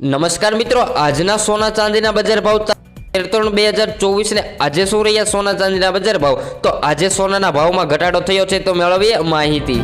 નમસ્કાર મિત્રો, આજના સોના ચાંદીના બજાર ભાવ ત્રણ બે હજાર ચોવીસ ને આજે શું રહ્યા સોના ચાંદીના બજાર ભાવ? તો આજે સોનાના ભાવમાં ઘટાડો થયો છે, તો મેળવીએ માહિતી.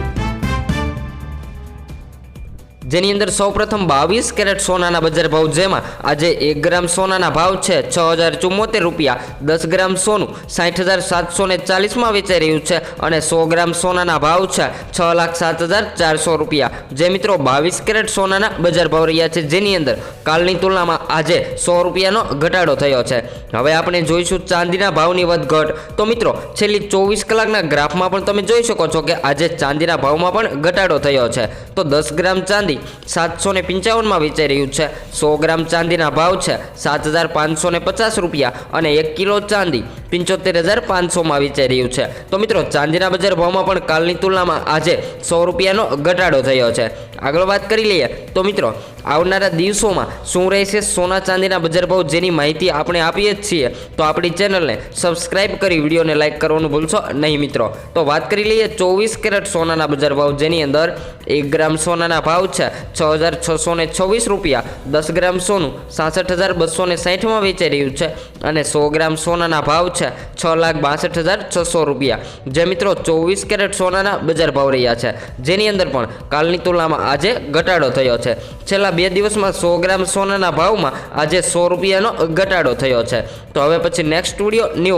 જેની અંદર સૌપ્રથમ બાવીસ કેરેટ સોનાના બજાર ભાવ જેમાં આજે એક ગ્રામ સોનાના ભાવ છે છ હજાર ચુમ્મોતેર રૂપિયા, દસ ગ્રામ સોનું સાઠ હજાર સાતસો ને ચાલીસમાં વેચાઈ રહ્યું છે અને સો ગ્રામ સોનાના ભાવ છે છ લાખ સાત હજાર ચારસો રૂપિયા. જે મિત્રો બાવીસ કેરેટ સોનાના બજાર ભાવ રહ્યા છે જેની અંદર કાલની તુલનામાં આજે સો રૂપિયાનો ઘટાડો થયો છે. હવે આપણે જોઈશું ચાંદીના ભાવની વધઘટ. તો મિત્રો, છેલ્લી ચોવીસ કલાકના ગ્રાફમાં પણ તમે જોઈ શકો છો કે આજે ચાંદીના ભાવમાં પણ ઘટાડો થયો છે. તો દસ ગ્રામ ચાંદી સાતસો ને પંચાવનમાં વેચાઈ રહ્યું છે. સો ગ્રામ ચાંદીના ભાવ છે. સાત હજાર પાંચસો ને પચાસ રૂપિયા અને એક કિલો ચાંદી. પંચોતેર હજાર પાંચસોમાં વેચાઈ રહ્યું છે. તો મિત્રો, ચાંદીના બજાર ભાવમાં પણ કાલની તુલનામાં આજે સો રૂપિયાનો ઘટાડો થયો છે. આગળ વાત કરી લઈએ તો મિત્રો, આવનારા દિવસોમાં શું રહેશે સોના ચાંદીના બજાર ભાવ જેની માહિતી આપણે આપીએ જ છીએ. તો આપણી ચેનલને સબસ્ક્રાઇબ કરી વિડીયોને લાઇક કરવાનું ભૂલશો નહીં મિત્રો. તો વાત કરી લઈએ ચોવીસ કેરેટ સોનાના બજાર ભાવ જેની અંદર એક ગ્રામ સોનાના ભાવ છે છ હજાર છસો ને છવ્વીસ રૂપિયા, દસ ગ્રામ સોનું સાસઠ હજાર બસો ને સાઠમાં વેચાઈ રહ્યું છે અને સો ગ્રામ સોનાના ભાવ છે. છ લાખ બાસઠ હજાર છસો રૂપિયા. જે મિત્રો ચોવીસ કેરેટ સોનાના બજાર ભાવ રહ્યા છે. જેની અંદર પણ કાલની તુલનામાં આજે ઘટાડો થયો છે. છેલ્લા બે દિવસમાં સો ગ્રામ સોનાના ભાવમાં આજે સો રૂપિયાનો ઘટાડો થયો છે. તો હવે પછી નેક્સ્ટ સ્ટુડિયો ન્યૂ